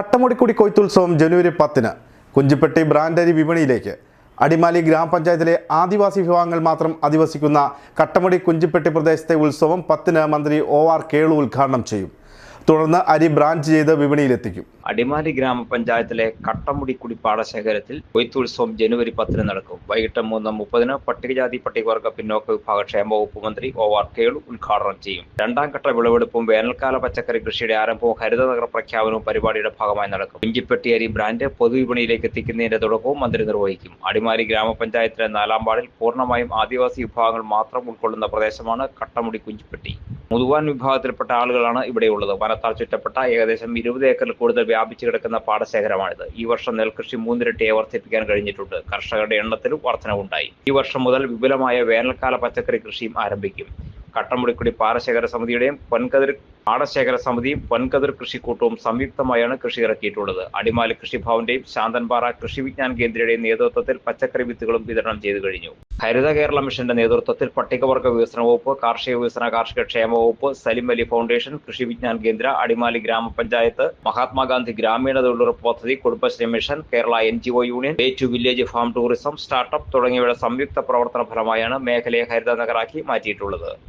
കട്ടമുടിക്കുടി കൊയ്ത്തുത്സവം ജനുവരി പത്തിന് കുഞ്ചിപ്പെട്ടി ബ്രാൻഡരി വിപണിയിലേക്ക്. അടിമാലി ഗ്രാമപഞ്ചായത്തിലെ ആദിവാസി വിഭാഗങ്ങൾ മാത്രം അധിവസിക്കുന്ന കട്ടമുടി കുഞ്ചിപ്പെട്ടി പ്രദേശത്തെ ഉത്സവം പത്തിന് മന്ത്രി ഒ ആർ കേളു ഉദ്ഘാടനം ചെയ്യും. തുടർന്ന് അരി ബ്രാഞ്ച് ചെയ്ത് വിപണിയിലെത്തിക്കും. അടിമാലി ഗ്രാമപഞ്ചായത്തിലെ കട്ടമുടി കട്ടമുടിക്കുടി പാടശേഖരത്തിൽ കൊയ്ത്തുത്സവം ജനുവരി പത്തിന് നടക്കും. വൈകിട്ട് മൂന്ന് മുപ്പതിന് പട്ടികജാതി പട്ടികവർഗ പിന്നോക്ക വിഭാഗ ക്ഷേമ വകുപ്പ് മന്ത്രി ഒ ആർ കേളു ഉദ്ഘാടനം ചെയ്യും. രണ്ടാം ഘട്ട വിളവെടുപ്പും വേനൽക്കാല പച്ചക്കറി കൃഷിയുടെ ആരംഭവും ഹരിതനഗര പ്രഖ്യാപനവും പരിപാടിയുടെ ഭാഗമായി നടക്കും. ഇഞ്ചിപ്പെട്ടി അരി ബ്രാൻഡ് പൊതുവിപണിയിലേക്ക് എത്തിക്കുന്നതിന്റെ തുടക്കവും മന്ത്രി നിർവഹിക്കും. അടിമാലി ഗ്രാമപഞ്ചായത്തിലെ നാലാം വാർഡിൽ പൂർണമായും ആദിവാസി വിഭാഗങ്ങൾ മാത്രം ഉൾക്കൊള്ളുന്ന പ്രദേശമാണ് കട്ടമുടി കുഞ്ചിപ്പെട്ടി. മുതുവാൻ വിഭാഗത്തിൽപ്പെട്ട ആളുകളാണ് ഇവിടെയുള്ളത്. വനത്താൽ ചുറ്റപ്പെട്ട ഏകദേശം ഇരുപത് ഏക്കറിൽ കൂടുതൽ വ്യാപിച്ചു കിടക്കുന്ന പാടശേഖരമാണിത്. ഈ വർഷം നെൽകൃഷി മൂന്നിരട്ടിയെ വർദ്ധിപ്പിക്കാൻ കഴിഞ്ഞിട്ടുണ്ട്. കർഷകരുടെ എണ്ണത്തിലും വർധനവുണ്ടായി. ഈ വർഷം മുതൽ വിപുലമായ വേനൽക്കാല പച്ചക്കറി കൃഷിയും ആരംഭിക്കും. കട്ടമുടിക്കുടി പാറശേഖര സമിതിയുടെയും പൊൻകതിർ പാടശേഖര സമിതിയും പൊൻകതിർ കൃഷിക്കൂട്ടവും സംയുക്തമായാണ് കൃഷി ഇറക്കിയിട്ടുള്ളത്. അടിമാലി കൃഷിഭവന്റെയും ശാന്തൻപാറ കൃഷി വിജ്ഞാൻ കേന്ദ്രയുടെയും നേതൃത്വത്തിൽ പച്ചക്കറി വിത്തുകളും വിതരണം ചെയ്തു കഴിഞ്ഞു. ഹരിത കേരള മിഷന്റെ നേതൃത്വത്തിൽ പട്ടികവർഗ വികസന വകുപ്പ് കാർഷിക വികസന കാർഷിക ക്ഷേമ വകുപ്പ് സലിം അലി ഫൗണ്ടേഷൻ കൃഷി വിജ്ഞാൻ കേന്ദ്ര അടിമാലി ഗ്രാമപഞ്ചായത്ത് മഹാത്മാഗാന്ധി ഗ്രാമീണ തൊഴിലുറപ്പ് പദ്ധതി Kudumbashree mission Kerala N G O union way to village farm tourism startup തുടങ്ങിയവയുടെ സംയുക്ത പ്രവർത്തന ഫലമായാണ് മേഖലയെ ഹരിത നഗരാക്കി മാറ്റിയിട്ടുള്ളത്.